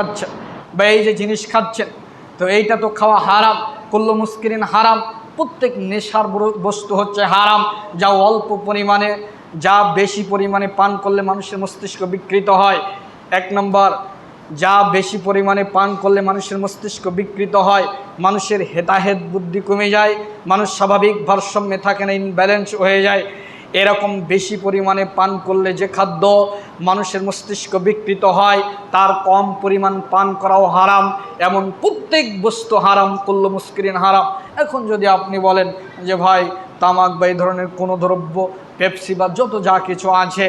খাচ্ছেন বা এই যে জিনিস খাচ্ছেন, তো এইটা তো খাওয়া হারাম, কুল্লু মুস্কিরিন হারাম, প্রত্যেক নেশার বস্তু হচ্ছে হারাম, যা অল্প পরিমাণে, যা বেশি পরিমাণে পান করলে মানুষের মস্তিষ্ক বিকৃত হয়। এক নম্বর, যা বেশি পরিমাণে পান করলে মানুষের মস্তিষ্ক বিকৃত হয়, মানুষের হেতাহেত বুদ্ধি কমে যায়, মানুষ স্বাভাবিক ভারসাম্যে থাকে না ইনব্যালেন্স হয়ে যায়। এরকম বেশি পরিমাণে পান করলে যে খাদ্য মানুষের মস্তিষ্ক বিকৃত হয়, তার কম পরিমাণ পান করাও হারাম। এমন প্রত্যেক বস্তু হারাম করল মুস্কিরিন হারাম। এখন যদি আপনি বলেন যে, ভাই, তামাক বা এই ধরনের কোনো দ্রব্য, পেপসি বা যত যা কিছু আছে,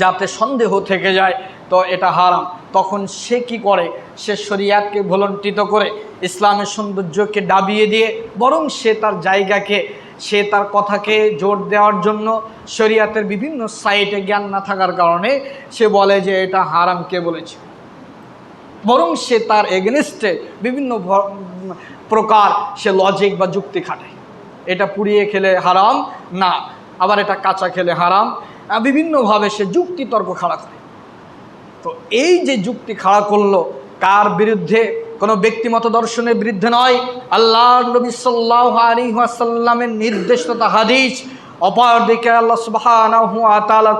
যাতে সন্দেহ থেকে যায়, তো এটা হারাম। তখন সে কি করে? সে শরিয়াতকে ভুলণ্ঠিত করে, ইসলামের সৌন্দর্যকে ডাবিয়ে দিয়ে, বরং সে তার জায়গাকে সে তার কথাকে জোর দেওয়ার জন্য শরিয়াতের বিভিন্ন সাইটে জ্ঞান না থাকার কারণে সে বলে যে এটা হারাম কে বলেছে। বরং সে তার এগেনস্টে বিভিন্ন প্রকার সে লজিক বা যুক্তি খাটে এটা পুড়িয়ে খেলে হারাম, না। আবার এটা কাঁচা খেলে হারাম। বিভিন্নভাবে সে যুক্তি তর্ক খাড়া করে। তো এই যে যুক্তি খাড়া করল, কার বিরুদ্ধে কোনো ব্যক্তিমত দর্শনের বিরুদ্ধে নয়। আল্লাহ নবী সাল্লাহ আলী আসাল্লামের নির্দেশ তথা হাদিস। অপরদিকে আল্লাহ সুবাহ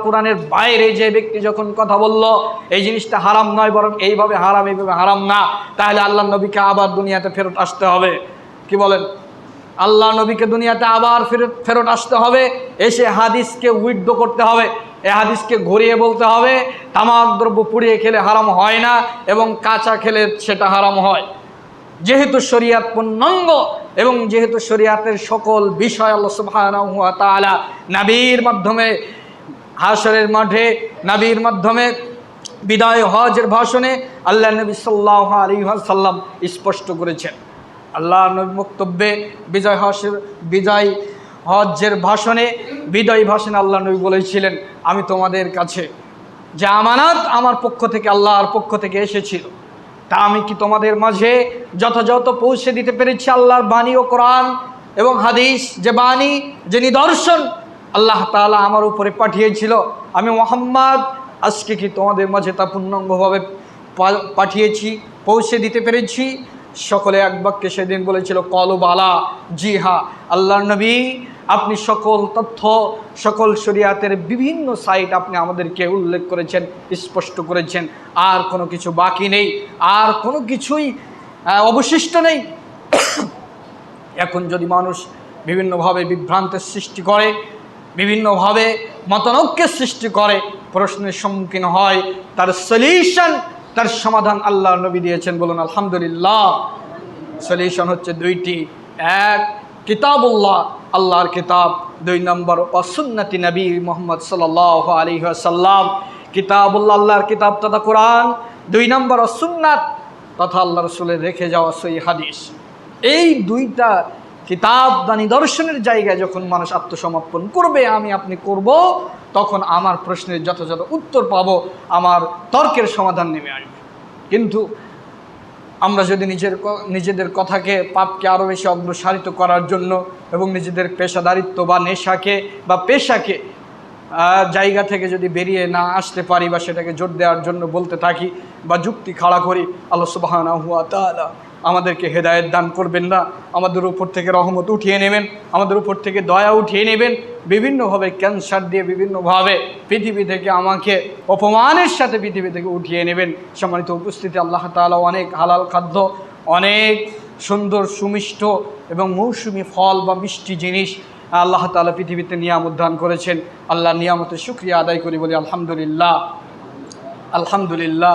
কোরআনের বাইরে যে ব্যক্তি যখন কথা বলল, এই জিনিসটা হারাম নয়, বরং এইভাবে হারাম এইভাবে হারাম না। তাহলে আল্লাহ নবীকে আবার দুনিয়াতে ফেরত আসতে হবে। কি বলেন? আল্লাহ নবীকে দুনিয়াতে আবার ফেরত ফেরত আসতে হবে। এসে হাদিসকে উইথড্র করতে হবে। এ হাদিসকে ঘুরিয়ে বলতে হবে, তামাক দ্রব্য পুড়িয়ে খেলে হারাম হয় না এবং কাঁচা খেলে সেটা হারাম হয়। যেহেতু শরিয়াত পূর্ণাঙ্গ এবং যেহেতু শরিয়াতের সকল বিষয় আল্লাহ সুবহানাহু ওয়া তাআলা নাবির মাধ্যমে হাসরের মাঠে নাবির মাধ্যমে, বিদায় হজের ভাষণে আল্লাহ নবী সাল্লাহ আলী সাল্লাম স্পষ্ট করেছেন। আল্লাহ নবী বক্তব্যে বিজয় হসের বিজয় হজ্জের ভাষণে বিদায় ভাষণে আল্লাহ নবী বলেছিলেন, আমি তোমাদের কাছে যে আমানত আমার পক্ষ থেকে আল্লাহর পক্ষ থেকে এসেছিল, তা আমি কি তোমাদের মাঝে যথাযথ পৌঁছে দিতে পেরেছি? আল্লাহর বাণী ও কোরআন এবং হাদিস, যে বাণী, যে নিদর্শন আল্লাহ তাআলা আমার উপরে পাঠিয়েছিল। আমি মোহাম্মদ, আজকে কি তোমাদের মাঝে তা পূর্ণাঙ্গভাবে পাঠিয়েছি, পৌঁছে দিতে পেরেছি? সকলে এক বাক্যে সেদিন বলেছিল কলবালা জি হা আল্লাহ নবী, আপনি সকল তথ্য, সকল শরিয়াতের বিভিন্ন সাইট আপনি আমাদেরকে উল্লেখ করেছেন, স্পষ্ট করেছেন, আর কোনো কিছু বাকি নেই, আর কোনো কিছুই অবশিষ্ট নেই। এখন যদি মানুষ বিভিন্নভাবে বিভ্রান্তের সৃষ্টি করে, বিভিন্নভাবে মতানৈক্যের সৃষ্টি করে, প্রশ্নের সম্মুখীন হয়, তার সলিউশন তার সমাধান আল্লাহ নবী দিয়েছেন। বলুন, আলহামদুলিল্লাহ। সলিউশন হচ্ছে দুইটি। এক, কিতাবুল্লাহ, আল্লাহর কিতাব। দুই নম্বর, অসুন্নতি নবী মোহাম্মদ সাল্লাহ আলী সাল্লাম কিতাবুল্লাহ, আল্লাহর কিতাব তথা কোরআন। দুই নম্বর, অসুন্নাত, তথা আল্লাহ রসুলের রেখে যাওয়া সই হাদিস। এই দুইটা কিতাব বা নিদর্শনের জায়গায় যখন মানুষ আত্মসমর্পণ করবে, আমি, আপনি করব তখন আমার প্রশ্নের যথাযথ উত্তর পাবো, আমার তর্কের সমাধান নেমে আসবে। কিন্তু আমরা যদি নিজের নিজেদের কথাকে, পাপকে আরও বেশি অগ্রসারিত করার জন্য এবং নিজেদের পেশাদারিত্ব বা নেশাকে বা পেশাকে জায়গা থেকে যদি বেরিয়ে না আসতে পারি বা সেটাকে জোর দেওয়ার জন্য বলতে থাকি বা যুক্তি খাড়া করি, আল্লাহ সুবাহানা হুয়া তাআলা আমাদেরকে হেদায়েত দান করবেন না। আমাদের উপর থেকে রহমত উঠিয়ে নেবেন। আমাদের উপর থেকে দয়া উঠিয়ে নেবেন। বিভিন্নভাবে ক্যান্সার দিয়ে বিভিন্নভাবে পৃথিবী থেকে আমাকে অপমানের সাথে পৃথিবী থেকে উঠিয়ে নেবেন। সম্মানিত উপস্থিতি, আল্লাহ তাআলা অনেক হালাল খাদ্য, অনেক সুন্দর সুমিষ্ট এবং মৌসুমি ফল বা মিষ্টি জিনিস আল্লাহ তাআলা পৃথিবীতে নিয়ামত দান করেছেন। আল্লাহ নিয়ামতের শুক্রিয়া আদায় করি বলি আলহামদুলিল্লাহ। আলহামদুলিল্লাহ।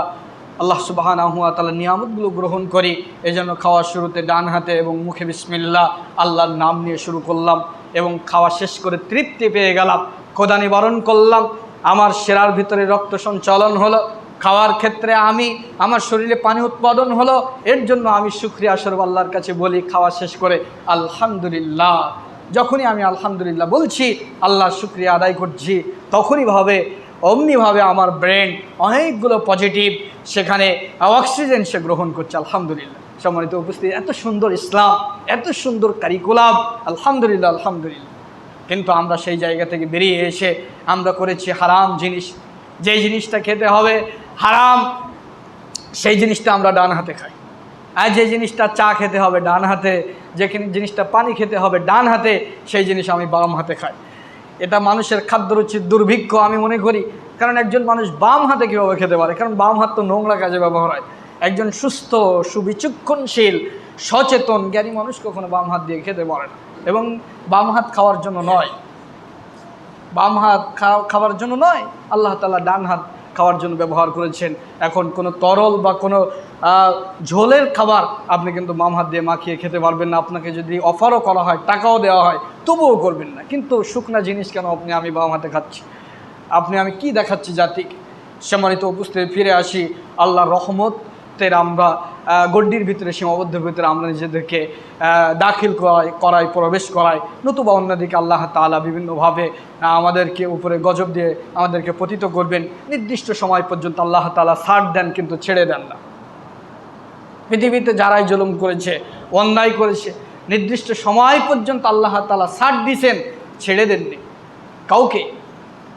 আল্লাহ সুবাহানা হুয়া তালা নিয়ামতগুলো গ্রহণ করি। এই জন্য খাওয়ার শুরুতে ডান হাতে এবং মুখে বিসমিল্লা আল্লাহর নাম নিয়ে শুরু করলাম এবং খাওয়া শেষ করে তৃপ্তি পেয়ে গেলাম, খোদা নিবারণ করলাম। আমার সেরার ভিতরে রক্ত সঞ্চালন হলো, খাওয়ার ক্ষেত্রে আমি, আমার শরীরে পানি উৎপাদন হলো, এর জন্য আমি শুক্রিয়া স্বরূপ আল্লাহর কাছে বলি, খাওয়া শেষ করে আলহামদুলিল্লাহ। যখনই আমি আলহামদুলিল্লাহ বলছি আল্লাহ শুক্রিয়া আদায় করছি, তখনই ভাবে অমনিভাবে আমার ব্রেন অনেকগুলো পজিটিভ সেখানে অক্সিজেন সে গ্রহণ করছে, আলহামদুলিল্লাহ। সম্মানিত উপস্থিতি, এত সুন্দর ইসলাম, এত সুন্দর কারিকুলাম আলহামদুলিল্লাহ আলহামদুলিল্লাহ। কিন্তু আমরা সেই জায়গা থেকে বেরিয়ে এসে আমরা করেছি হারাম জিনিস। যেই জিনিসটা খেতে হবে হারাম, সেই জিনিসটা আমরা ডান হাতে খাই। আর যে জিনিসটা চা খেতে হবে ডান হাতে, যে জিনিসটা পানি খেতে হবে ডান হাতে, সেই জিনিস আমি বাম হাতে খাই। এটা মানুষের খাদ্যরুচির দুর্ভিক্ষ, আমি মনে করি। কারণ একজন মানুষ বাম হাতে কীভাবে খেতে পারে? কারণ বাম হাত তো নোংরা কাজে ব্যবহার হয়। একজন সুস্থ, সুবিচক্ষণশীল, সচেতন, জ্ঞানী মানুষ কখনো বাম হাত দিয়ে খেতে পারে না। এবং বাম হাত খাওয়ার জন্য নয়। বাম হাত খাওয়ার জন্য নয়, আল্লাহ তালা ডান হাত খাওয়ার জন্য ব্যবহার করেছেন। এখন কোনো তরল বা কোনো ঝোলের খাবার আপনি কিন্তু মাম হাত দিয়ে মাখিয়ে খেতে পারবেন না। আপনাকে যদি অফারও করা হয়, টাকাও দেওয়া হয়, তবুও করবেন না। কিন্তু শুকনা জিনিস কেন আপনি, আমি বাম হাতে খাচ্ছি? আপনি, আমি কি দেখাচ্ছি জাতিকে? সম্মানিত উপস্থিতি, ফিরে আসি। আল্লাহর রহমতের আমরা আহ, গড্ডির ভিতরে সীমাবদ্ধ ভিতরে আমরা নিজেদেরকে দাখিল করাই করাই প্রবেশ করাই। নতুবা অন্যদিকে আল্লাহ তালা বিভিন্নভাবে আমাদেরকে উপরে গজব দিয়ে আমাদেরকে পতিত করবেন। নির্দিষ্ট সময় পর্যন্ত আল্লাহ তালা ছাড় দেন কিন্তু ছেড়ে দেন না। পৃথিবীতে যারাই জুলুম করেছে অন্যায় করেছে নির্দিষ্ট সময় পর্যন্ত আল্লাহ তালা ছাড় দিছেন ছেড়ে দেননি। কাউকে।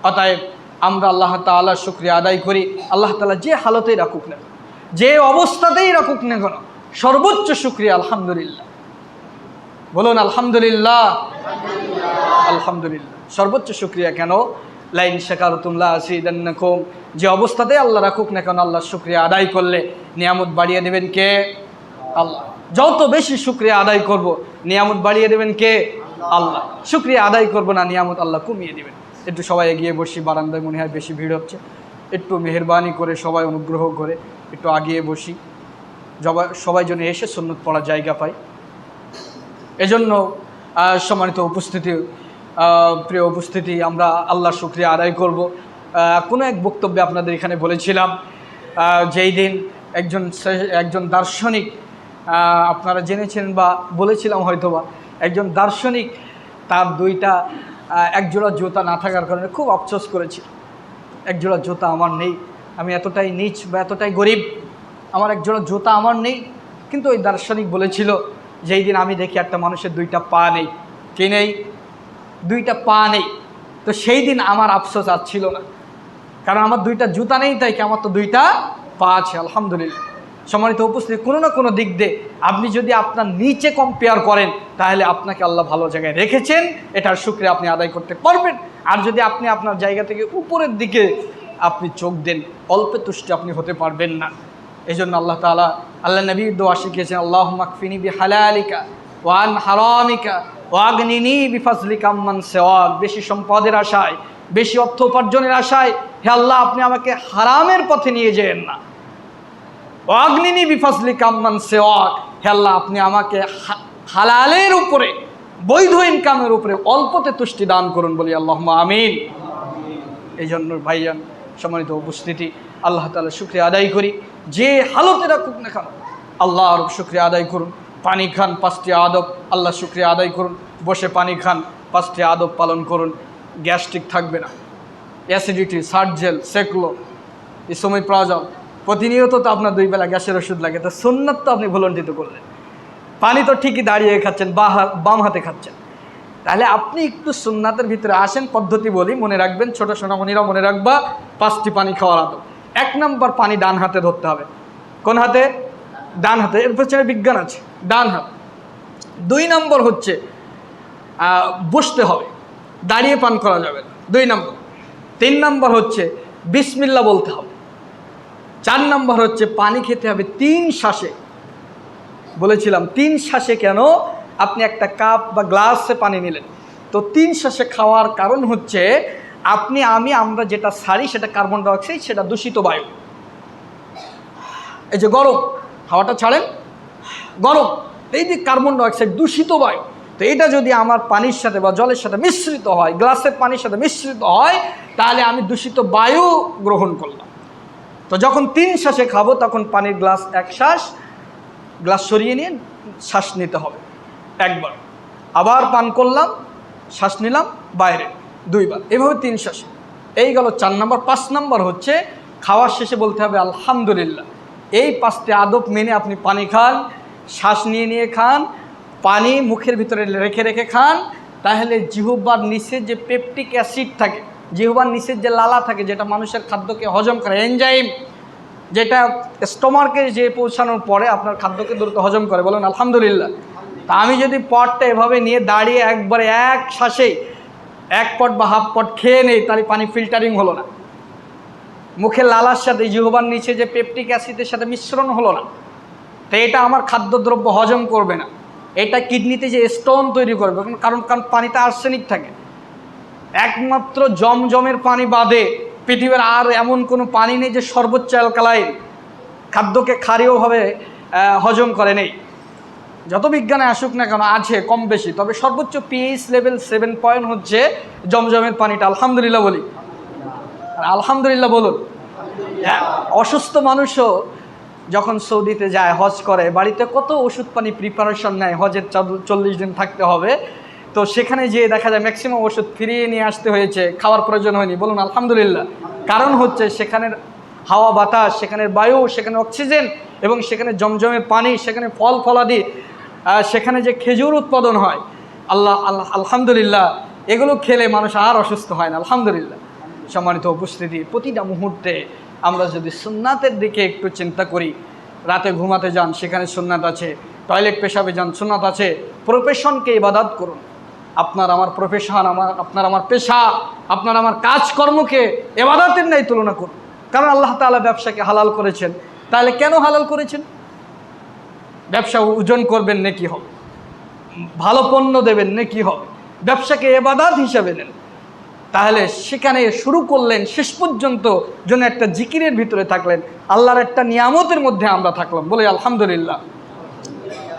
অতএব আমরা আল্লাহ তাআলার শুক্রিয়া আদায় করি। আল্লাহ তাআলা যে হালতেই রাখুক না যে অবস্থাতেই রাখুক না কেন, সর্বোচ্চ শুক্রিয়া, আলহামদুলিল্লাহ। বলুন, আলহামদুলিল্লাহ। আলহামদুলিল্লাহ। সর্বোচ্চ শুক্রিয়া কেন? লাইন শেখারতুল্লাহ আসিদান্নাকুম যে অবস্থাতেই আল্লাহ রাখুক না কেন, আল্লাহর শুক্রিয়া আদায় করলে নিয়ামত বাড়িয়ে দেবেন কে? আল্লাহ। যত বেশি শুক্রিয়া আদায় করব, নিয়ামত বাড়িয়ে দেবেন কে? আল্লাহ। শুক্রিয়া আদায় করব না, নিয়ামত আল্লাহ কমিয়ে দেবেন। একটু সবাই এগিয়ে বসি, বারান্দায় মনে হয় বেশি ভিড় হচ্ছে। একটু মেহরবানি করে, সবাই অনুগ্রহ করে। একটু আগিয়ে বসি। সবাই যেন এসে সুন্নত পড়ার জায়গা পায়। এজন্য সম্মানিত উপস্থিতি প্রিয় উপস্থিতি, আমরা আল্লাহ শুক্রিয়া আদায় করব। কোনো এক বক্তব্যে আপনাদের এখানে বলেছিলাম যেই দিন একজন একজন দার্শনিক আপনারা জেনেছেন বা বলেছিলাম হয়তোবা, একজন দার্শনিক তার দুইটা একজোড়া জুতা না থাকার কারণে খুব আফসোস করেছিল। একজোড়া জুতা আমার নেই। আমি এতটাই নিচ বা এতটাই গরিব, আমার একজোড়া জুতা আমার নেই। কিন্তু ওই দার্শনিক বলেছিল, যেই দিন আমি দেখি একটা মানুষের দুইটা পা নেই, কি নেই? দুইটা পা নেই। তো সেই দিন আমার আফসোস আর ছিল না। কারণ আমার দুইটা জুতা নেই, তাই কি আমার তো দুইটা পা আছে, আলহামদুলিল্লাহ। সম্মানিত উপস্থিতি, কোনো না কোনো দিক দিয়ে আপনি যদি আপনার নিচে কম্পেয়ার করেন, তাহলে আপনাকে আল্লাহ ভালো জায়গায় রেখেছেন, এটার শুক্রিয়া আপনি আদায় করতে পারবেন। আর যদি আপনি আপনার জায়গা থেকে উপরের দিকে আপনি চোখ দেন, অল্পে তুষ্টি আপনি হতে পারবেন না। এই জন্য আল্লাহ তালা আল্লাহ নবী দোয়া শিখিয়েছেন আল্লাহ মাকফিনি বি হালালিকা ওয়ান হারামিকা ওয়াগনিনি বিফাজলিকা আম্মান সেওয়াক। বেশি সম্পদের আশায়, বেশি অর্থ উপার্জনের আশায়, হে আল্লাহ, আপনি আমাকে হারামের পথে নিয়ে যেন না। অগ্নিনী বিফাসলি কাম্মান সেওয়াক। হে আল্লাহ, আপনি আমাকে হালালের উপরে, বৈধ ইনকামের উপরে অল্পতে তুষ্টি দান করুন বলি আল্লাহ আমিন। এই জন্য ভাইজান সম্মানিত উপস্থিতি, আল্লাহ তালা শুক্রিয়া আদায় করি। যে হালতে রাখুক না কেন, আল্লাহর শুক্রিয়া আদায় করুন। পানি খান, পাঁচটি আদব, আল্লাহ শুক্রিয়া আদায় করুন। বসে পানি খান, পাঁচটি আদব পালন করুন। গ্যাস্ট্রিক থাকবে না। অ্যাসিডিটি সার্জেল সেকলো এই সময় প্রয়োজন প্রতিনিয়ত তো আপনার দুই বেলা গ্যাসের ওষুধ লাগে। তো সুন্নত তো আপনি ভুলণ্ঠিত করলেন। পানি তো ঠিকই দাঁড়িয়ে খাচ্ছেন বা বাম হাতে খাচ্ছেন। তাহলে আপনি একটু সুন্নাতের ভিতরে আসেন, পদ্ধতি বলি, মনে রাখবেন, ছোট সোনামণিরা মনে রাখবা, পাঁচটি পানি খাওয়ার আদব। এক নম্বর পানি ডান হাতে ধরতে হবে। কোন হাতে? ডান হাতে। এর পেছনে বিজ্ঞান আছে, ডান হাত। দুই নম্বর হচ্ছে বসতে হবে। দাঁড়িয়ে পান করা যাবে না। দুই নম্বর। তিন নম্বর হচ্ছে, বিসমিল্লা বলতে হবে। চার নম্বর হচ্ছে, পানি খেতে হবে তিন শ্বাসে। বলেছিলাম, তিন শ্বাসে কেন? আপনি একটা কাপ বা গ্লাসে পানি নিলেন। তো তিন শ্বাসে খাওয়ার কারণ হচ্ছে, আপনি, আমি, আমরা যেটা সারি সেটা কার্বন ডাইঅক্সাইড, সেটা দূষিত বায়ু। এই যে গরম, হাওয়াটা ছাড়েন। গরম, এই যে কার্বন ডাইঅক্সাইড, দূষিত বায়ু। তো এটা যদি আমার পানির সাথে বা জলের সাথে মিশ্রিত হয়, গ্লাসের পানির সাথে মিশ্রিত হয়, তাহলে আমি দূষিত বায়ু গ্রহণ করলাম। তো যখন তিন শ্বাসে খাব, তখন পানির গ্লাস এক শ্বাস, গ্লাস সরিয়ে নিয়ে শ্বাস নিতে হবে। একবার। আবার পান করলাম, শ্বাস নিলাম, বাইরে। দুইবার। এভাবে তিন শ্বাস। এই গেল চার নম্বর। পাঁচ নম্বর হচ্ছে, খাওয়ার শেষে বলতে হবে, আলহামদুলিল্লাহ। এই পাঁচটি আদব মেনে আপনি পানি খান, শ্বাস নিয়ে নিয়ে খান, পানি মুখের ভিতরে রেখে রেখে খান, তাহলে জিহ্বার নিচে যে পেপটিক অ্যাসিড থাকে, জিহ্বার নিচের যে লালা থাকে, যেটা মানুষের খাদ্যকে হজম করে, এনজাইম, যেটা স্টোমার্কে যে পৌঁছানোর পরে আপনার খাদ্যকে দ্রুত হজম করে, বলুন, আলহামদুলিল্লাহ। তা আমি যদি পটটা এভাবে নিয়ে দাঁড়িয়ে একবারে এক শ্বাসেই এক পট বা হাফ পট খেয়ে নেই, তাহলে পানি ফিল্টারিং হলো না। মুখে লালার সাথে, জিহবার নিচে যে পেপটিক অ্যাসিডের সাথে মিশ্রণ হলো না। তো এটা আমার খাদ্যদ্রব্য হজম করবে না। এটা কিডনিতে যে স্টোন তৈরি করবে, কারণ কারণ পানিতে আর্সেনিক থাকে। একমাত্র জমজমের পানি বাদে পৃথিবীর আর এমন কোনো পানি নেই যে সর্বোচ্চ অ্যালকালাইন খাদ্যকে ক্ষারীয়ভাবে হজম করে নেই। যত বিজ্ঞানে আসুক না কেন, আছে, কম বেশি। তবে সর্বোচ্চ পিএইচ লেভেল সেভেন পয়েন্ট হচ্ছে জমজমের পানিটা, আলহামদুলিল্লাহ বলি। আর আলহামদুলিল্লাহ বলুন, অসুস্থ মানুষও যখন সৌদিতে যায়, হজ করে, বাড়িতে কত ওষুধ পানি প্রিপারেশন নেয়, হজের চল্লিশ দিন থাকতে হবে। তো সেখানে যেয়ে দেখা যায় ম্যাক্সিমাম ওষুধ ফিরিয়ে নিয়ে আসতে হয়েছে, খাওয়ার প্রয়োজন হয়নি। বলুন, আলহামদুলিল্লাহ। কারণ হচ্ছে সেখানের হাওয়া বাতাস, সেখানের বায়ু, সেখানে অক্সিজেন এবং সেখানে জমজমের পানি, সেখানে ফল, ফলাদি সেখানে যে খেজুর উৎপাদন হয়, আল্লাহ আল্লাহ, আলহামদুলিল্লাহ, এগুলো খেলে মানুষ আর অসুস্থ হয় না, আলহামদুলিল্লাহ। সম্মানিত উপস্থিতি, প্রতিটা মুহূর্তে আমরা যদি সুন্নাতের দিকে একটু চিন্তা করি, রাতে ঘুমাতে যান, সেখানে সুন্নাত আছে, টয়লেট পেশাবে যান, সুন্নাত আছে প্রফেশনকে ইবাদাত করুন। আপনার আমার প্রফেশন আমার, আপনার আমার পেশা, আপনার আমার কাজকর্মকে এবাদাতের ন্যায় তুলনা করুন। কারণ আল্লাহ তাআলা ব্যবসাকে হালাল করেছেন। তাহলে কেন হালাল করেছেন? ব্যবসা ওজন করবেন নাকি হবে? ভালো পণ্য দেবেন নাকি হবে? ব্যবসাকে এবাদাত হিসাবে নেন। তাহলে সেখানে শুরু করলেন, শেষ পর্যন্ত যেন একটা জিকিরের ভিতরে থাকলেন, আল্লাহর একটা নিয়ামতের মধ্যে আমরা থাকলাম বলে আলহামদুলিল্লাহ।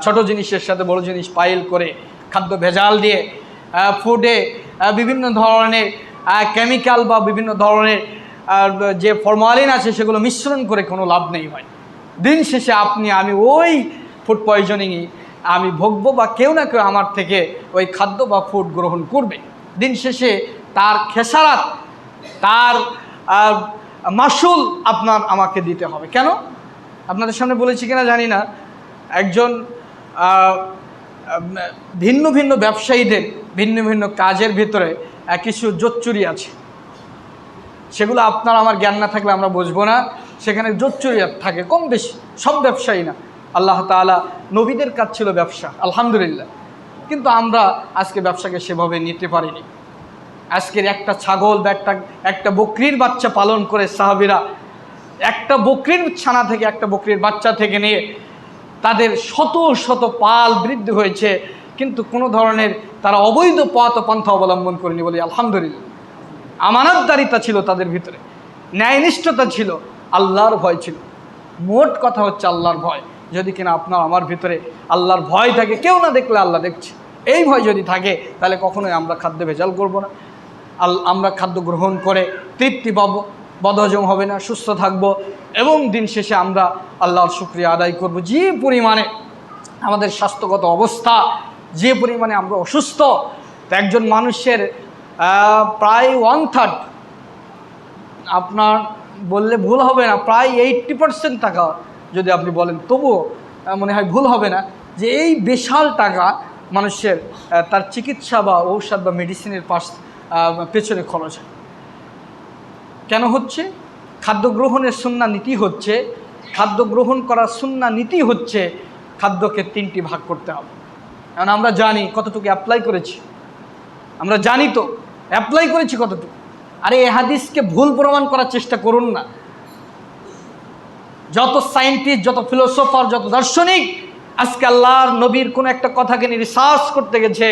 ছোট জিনিসের সাথে বড় জিনিস পাইল করে, খাদ্য ভেজাল দিয়ে ফুডে বিভিন্ন ধরনের কেমিক্যাল বা বিভিন্ন ধরনের যে ফরমালিন আছে সেগুলো মিশ্রণ করে কোনো লাভ নেই ভাই। দিন শেষে আপনি, আমি ওই ফুড পয়জনিংই আমি ভোগবো বা কেউ না কেউ আমার থেকে ওই খাদ্য বা ফুড গ্রহণ করবে। দিন শেষে তার খেসারাত, তার মাসুল আপনার আমাকে দিতে হবে। কেন? আপনাদের সামনে বলেছি কিনা জানি না। একজন ভিন্ন ভিন্ন ব্যবসায়ীদের, ভিন্ন ভিন্ন কাজের ভিতরে কিছু জোচ্চুরি আছে। সেগুলো আপনার আমার জ্ঞান না থাকলে আমরা বুঝব না। সেখানে জোচ্চুরি থাকে, কম বেশি, সব ব্যবসায়ী না। আল্লাহ তাআলা নবীদের কাজ ছিল ব্যবসা, আলহামদুলিল্লাহ। কিন্তু আমরা আজকে ব্যবসাকে সেভাবে নিতে পারিনি। আজকের একটা ছাগল বা একটা একটা বকরির বাচ্চা পালন করে সাহাবিরা, একটা বকরির ছানা থেকে একটা বকরির বাচ্চা থেকে নিয়ে তাদের শত শত পাল বৃদ্ধি হয়েছে, কিন্তু কোনো ধরনের তারা অবৈধ পথ পন্থা অবলম্বন করেনি বলে আলহামদুলিল্লাহ। আমানতদারিতা ছিল তাদের ভিতরে, ন্যায়নিষ্ঠতা ছিল, আল্লাহর ভয় ছিল। মোট কথা হচ্ছে আল্লাহর ভয়। যদি কিনা আপনার, আমার ভিতরে আল্লাহর ভয় থাকে, কেউ না দেখলে আল্লাহ দেখছে। এই ভয় যদি থাকে, তাহলে কখনোই আমরা খাদ্য ভেজাল করব না। আল, আমরা খাদ্য গ্রহণ করে তৃপ্তি পাবো, বদহজম হবে না, সুস্থ থাকব এবং দিন শেষে আমরা আল্লাহর শুক্রিয়া আদায় করব। যে পরিমাণে আমাদের স্বাস্থ্যগত অবস্থা, যে পরিমাণে আমরা অসুস্থ একজন মানুষের প্রায় ওয়ান থার্ড আপনার বললে ভুল হবে না, প্রায় এইট্টি পার্সেন্ট টাকা যদি আপনি বলেন, তবুও মনে হয় ভুল হবে না যে এই বিশাল টাকা মানুষের তার চিকিৎসা বা ঔষধ বা মেডিসিনের পাশ পেছনে খরচ হয়। কেন হচ্ছে? খাদ্য গ্রহণের সুন্না নীতি হচ্ছে খাদ্য গ্রহণ করার সুন্না নীতি হচ্ছে খাদ্যকে তিনটি ভাগ করতে হবে। কারণ আমরা জানি কতটুকু অ্যাপ্লাই করেছি। আমরা জানি তো অ্যাপ্লাই করেছি কতটুকু। আরে এ হাদিসকে ভুল প্রমাণ করার চেষ্টা করুন না। যত সায়েন্টিস্ট যত ফিলোসফার যত দার্শনিক, আজকে আল্লাহর নবীর কোনো একটা কথাকে নিয়ে রিসার্চ করতে গেছে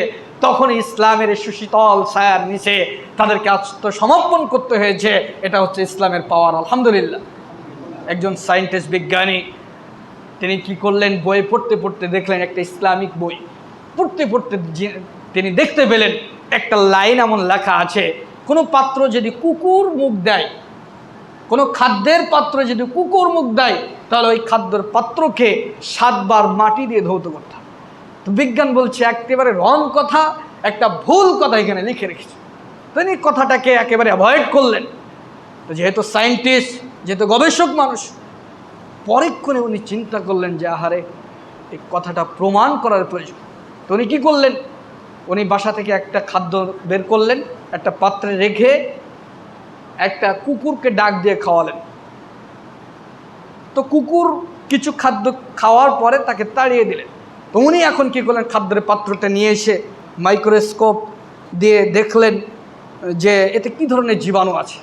তখন ইসলামের সুশীতল ছায়ার নিচে তাদেরকে আত্মসমর্পণ করতে হয়েছে। এটা হচ্ছে ইসলামের পাওয়ার আলহামদুলিল্লাহ। একজন সায়েন্টিস্ট বিজ্ঞানী, তিনি কি করলেন? বই পড়তে পড়তে দেখলেন একটা ইসলামিক বই। পড়তে পড়তে তিনি দেখতে পেলেন, একটা লাইন এমন লেখা আছে, কোনো পাত্র যদি কুকুর মুখ দেয় কোনো খাদ্যের পাত্র যদি কুকুর মুখ দেয়, তাহলে ওই খাদ্যের পাত্রকে সাতবার মাটি দিয়ে ধৌত করতে হবে। তো বিজ্ঞান বলছে একেবারে রং কথা, একটা ভুল কথা এখানে লিখে রেখেছে। তিনি কথাটাকে একেবারে অ্যাভয়েড করলেন। তো যেহেতু সায়েন্টিস্ট যেহেতু গবেষক মানুষ পরক্ষণে উনি চিন্তা করলেন যে, আহারে, এই কথাটা প্রমাণ করার প্রয়োজন। তো উনি কী করলেন? উনি বাসা থেকে একটা খাদ্য বের করলেন, একটা পাত্রে রেখে একটা কুকুরকে ডাক দিয়ে খাওয়ালেন। তো কুকুর কিছু খাদ্য খাওয়ার পরে তাকে তাড়িয়ে দিলেন। তো উনি এখন কী করলেন? খাদ্যের পাত্রটা নিয়ে এসে মাইক্রোস্কোপ দিয়ে দেখলেন যে এতে কি ধরনের জীবাণু আছে।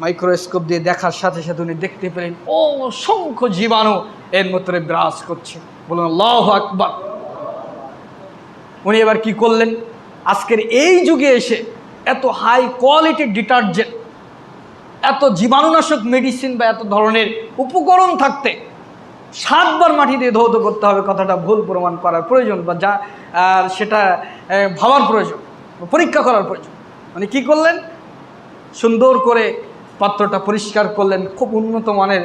মাইক্রোস্কোপ দিয়ে দেখার সাথে সাথে উনি দেখতে পেলেন অসংখ্য জীবাণু এর মধ্যে বিরাজ করছে। বলুন, আল্লাহ আকবার। উনি এবার কি করলেন? আজকের এই যুগে এসে এত হাই কোয়ালিটির ডিটারজেন্ট এত জীবাণুনাশক মেডিসিন বা এত ধরনের উপকরণ থাকতে সাতবার মাটি দিয়ে ধৌত করতে হবে কথাটা ভুল প্রমাণ করার প্রয়োজন বা যা সেটা ভাবার প্রয়োজন পরীক্ষা করার প্রয়োজন। মানে কি করলেন? সুন্দর করে পাত্রটা পরিষ্কার করলেন, খুব উন্নত মানের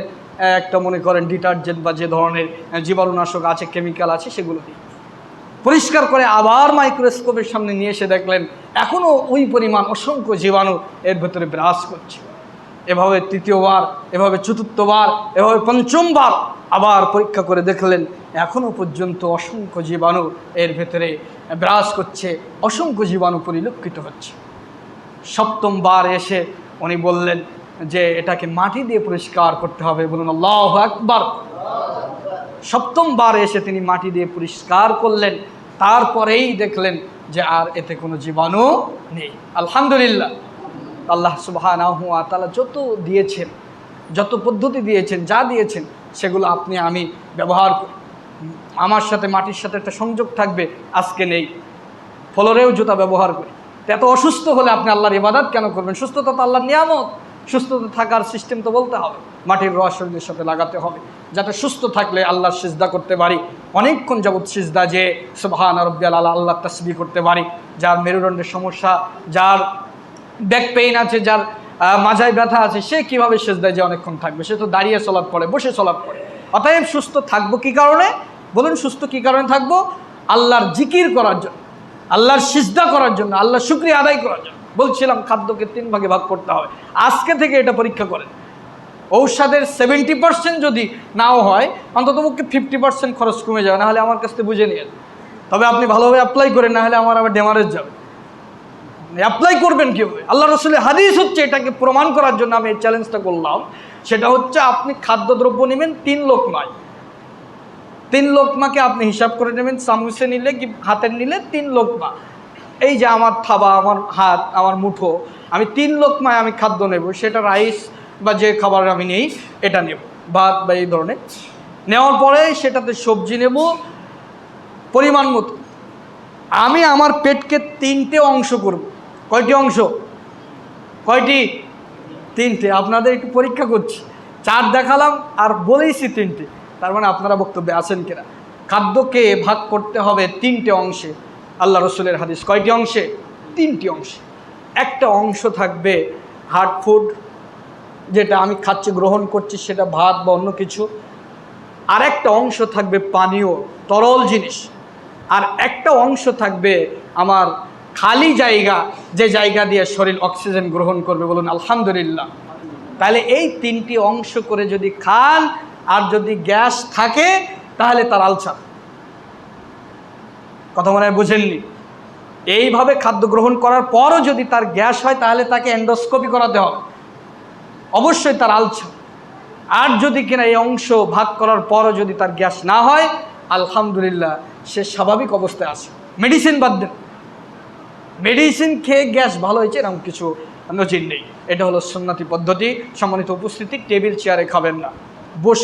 একটা মনে করেন ডিটারজেন্ট বা যে ধরনের জীবাণুনাশক আছে কেমিক্যাল আছে, সেগুলো দিয়ে। পরিষ্কার করে আবার মাইক্রোস্কোপের সামনে নিয়ে এসে দেখলেন এখনও ওই পরিমাণ অসংখ্য জীবাণু এর ভেতরে বিরাজ করছে। এভাবে তৃতীয়বার, এভাবে চতুর্থবার, এভাবে পঞ্চমবার আবার পরীক্ষা করে দেখলেন এখনও পর্যন্ত অসংখ্য জীবাণু এর ভেতরে বিরাজ করছে, অসংখ্য জীবাণু পরিলক্ষিত হচ্ছে। সপ্তমবার এসে উনি বললেন যে, এটাকে মাটি দিয়ে পরিষ্কার করতে হবে। বলুন, আল্লাহ একবার সপ্তমবার এসে তিনি মাটি দিয়ে পরিষ্কার করলেন। তারপরেই দেখলেন যে আর এতে কোনো জীবাণু নেই। আলহামদুলিল্লাহ, আল্লাহ সুবাহ তালা যত দিয়েছেন, যত পদ্ধতি দিয়েছেন, যা দিয়েছেন, সেগুলো আপনি, আমি ব্যবহার আমার সাথে মাটির সাথে একটা সংযোগ থাকবে, আজকে নেই। ফলরেও জুতা ব্যবহার করি। এত অসুস্থ হলে আপনি আল্লাহর ইবাদত কেন করবেন? সুস্থতা তো আল্লাহর নিয়ামত। সুস্থতা থাকার সিস্টেম তো বলতে হবে। মাটির রস সাথে লাগাতে হবে। যাতে সুস্থ থাকলে আল্লাহর সিজদা করতে পারি। অনেকক্ষণ যাবৎ সিজদা যে সুবহান রব্বিয়াল আল্লাহ আল্লাহ তসবি করতে পারি। যার মেরুদণ্ডের সমস্যা, যার ব্যাক পেইন আছে, যার মাজায় ব্যথা আছে, সে কীভাবে সেজদায় যে অনেকক্ষণ থাকবে? সে তো দাঁড়িয়ে চলাপ পরে বসে চলার পরে অতএব সুস্থ থাকব কি কারণে? বলুন, সুস্থ কি কারণে থাকব? আল্লাহর জিকির করার জন্য, আল্লাহর সিজদা করার জন্য, আল্লাহর শুক্রিয়া আদায় করার জন্য। বলছিলাম খাদ্যকে তিন ভাগে ভাগ করতে হবে। আজকে থেকে এটা পরীক্ষা করেন। ঔষধের সেভেন্টি পার্সেন্ট যদি নাও হয় অন্তত পক্ষে ফিফটি পার্সেন্ট খরচ কমে যাবে, নাহলে আমার কাছ থেকে বুঝে নিয়ে তবে আপনি ভালোভাবে অ্যাপ্লাই করেন না হলে আমার আবার ডেমারেজ যাবে। অ্যাপ্লাই করবেন কীভাবে? আল্লাহ রসুলের হাদিস হচ্ছে এটাকে প্রমাণ করার জন্য আমি এই চ্যালেঞ্জটা করলাম। সেটা হচ্ছে আপনি খাদ্যদ্রব্য নেবেন তিন লোকমায়। তিন লোকমাকে আপনি হিসাব করে নেবেন সামুসে নিলে কি হাতের নিলে তিন লোকমা। এই যে আমার থাবা, আমার হাত, আমার মুঠো, আমি তিন লোকমায় আমি খাদ্য নেব। সেটা রাইস বা যে খাবার আমি নেই, এটা নেব। ভাত বা এই ধরনের। নেওয়ার পরে সেটাতে সবজি নেব। পরিমাণ মতো। আমি আমার পেটকে তিনটে অংশ করব। কয়টি অংশ? কয়টি? তিনটে। আপনাদের একটু পরীক্ষা করছি। চার দেখালাম আর বলেইছি তিনটে। তার মানে আপনারা বক্তব্যে আছেন কিনা? খাদ্যকে ভাগ করতে হবে তিনটে অংশে। আল্লাহ রসুলের হাদিস কয়টি অংশে? তিনটি অংশে। একটা অংশ থাকবে হার্ড ফুড যেটা আমি খাচ্ছি, গ্রহণ করছি, সেটা ভাত বা অন্য কিছু। আর একটা অংশ থাকবে পানীয়, তরল জিনিস। আর একটা অংশ থাকবে আমার খালি জায়গা, যে জায়গা দিয়ে শরীর অক্সিজেন গ্রহণ করবে বলুন, আলহামদুলিল্লাহ। তাহলে এই তিনটি অংশ করে যদি খান, আর যদি গ্যাস থাকে, তাহলে তার আলসার। কথা মনে হয় বুঝেননি। এইভাবে খাদ্য গ্রহণ করার পরও যদি তার গ্যাস হয়, তাহলে তাকে এন্ডোস্কোপি করাতে হবে। অবশ্যই তার আলসা। আর যদি কিনা এই অংশ ভাগ করার পরও যদি তার গ্যাস না হয়, আলহামদুলিল্লাহ, সে স্বাভাবিক অবস্থায় আছে। মেডিসিন বাদ দেন। মেডিসিন খেয়ে গ্যাস ভালো হয়েছে এরকম কিছু নজির নেই। এটা হলো সন্ন্যাতি পদ্ধতি। সম্মানিত উপস্থিতি, টেবিল চেয়ারে খাবেন না। বসে